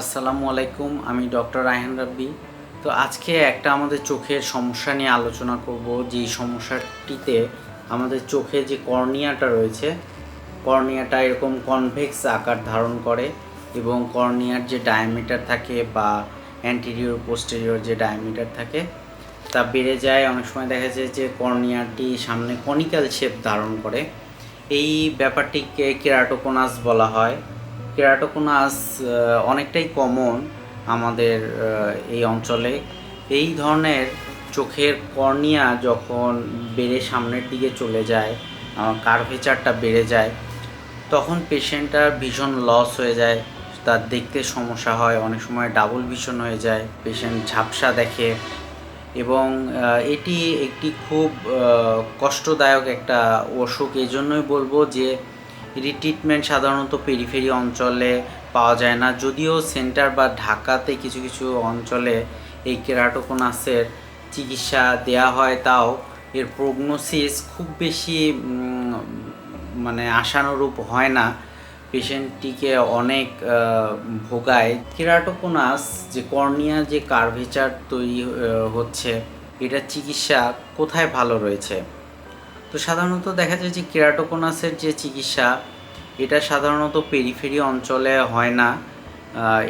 আসসালামু আলাইকুম, আমি ডক্টর রায়হান রাব্বি। তো আজকে একটা আমাদের চোখের সমস্যা নিয়ে আলোচনা করব, যেই সমস্যাটিতে আমাদের চোখে যে কর্নিয়াটা রয়েছে, কর্নিয়াটা এরকম কনভেক্স আকার ধারণ করে এবং কর্নিয়ার যে ডায়ামিটার থাকে বা অ্যান্টিরিয়র পোস্টেরিয়র যে ডায়ামিটার থাকে, তা বেড়ে যায়। অনেক সময় দেখা যায় যে কর্নিয়াটি সামনে কনিক্যাল শেপ ধারণ করে। এই ব্যাপারটিকে কেরাটোকোনাস বলা হয়। কেরাটোকোনাস অনেকটাই কমন আমাদের এই অঞ্চলে। এই ধরনের চোখের কর্নিয়া যখন বেড়ে সামনের দিকে চলে যায় কার্ভেচারটা বেড়ে যায়, তখন পেশেন্টটার ভীষণ লস হয়ে যায়। তার দেখতে সমস্যা হয়, অনেক সময় ডাবল ভিশন হয়ে যায় পেশেন্ট ঝাপসা দেখে। এবং এটি একটি খুব কষ্টদায়ক একটা অসুখ। এই জন্যই বলব যে এটি ট্রিটমেন্ট সাধারণত পেরিফেরি অঞ্চলে পাওয়া যায় না। যদিও সেন্টার বা ঢাকাতে কিছু কিছু অঞ্চলে এই কেরাটোকোনাসের চিকিৎসা দেয়া হয়, তাও এর প্রগনোসিস খুব বেশি মানে আশানুরূপ হয় না। পেশেন্টটিকে অনেক ভোগায়। কেরাটোকোনাস যে কর্নিয়া যে কার্ভেচার তৈরি হচ্ছে এটার চিকিৎসা কোথায় ভালো রয়েছে? তো সাধারণত দেখা যায় যে কেরাটোকোনাসের যে চিকিৎসা, এটা সাধারণত পেরিফেরি অঞ্চলে হয় না।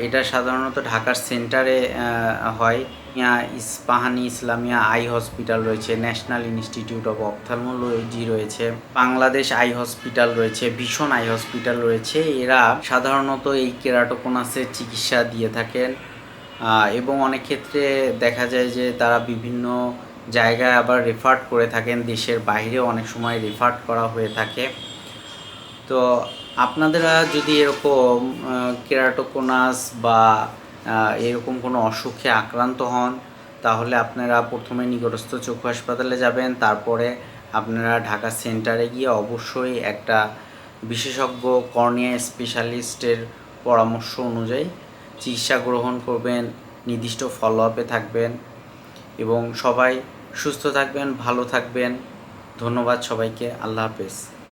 এটা সাধারণত ঢাকার সেন্টারে হয়। ইস্পাহানি ইসলামিয়া আই হসপিটাল রয়েছে, ন্যাশনাল ইনস্টিটিউট অফ অপথালমোলজি রয়েছে, বাংলাদেশ আই হসপিটাল রয়েছে, ভীষণ আই হসপিটাল রয়েছে। এরা সাধারণত এই কেরাটোকোনাসের চিকিৎসা দিয়ে থাকেন। এবং অনেক ক্ষেত্রে দেখা যায় যে তারা বিভিন্ন জায়গায় আবার রেফার করে থাকেন, দেশের বাইরে অনেক সময় রেফার করা হয়ে থাকে। তো আপনারা যদি এরকম কেরাটোকোনাস বা এরকম কোনো অসুখে আক্রান্ত হন, তাহলে আপনারা প্রথমে নিকটস্থ চক্ষু হাসপাতালে যাবেন, তারপরে আপনারা ঢাকা সেন্টারে গিয়ে অবশ্যই একটা বিশেষজ্ঞ কর্নিয়া স্পেশালিস্টের পরামর্শ অনুযায়ী চিকিৎসা গ্রহণ করবেন, নির্দিষ্ট ফলো আপে থাকবেন। এবং সবাই সুস্থ থাকবেন ভালো থাকবেন। ধন্যবাদ সবাইকে। আল্লাহ হাফেজ।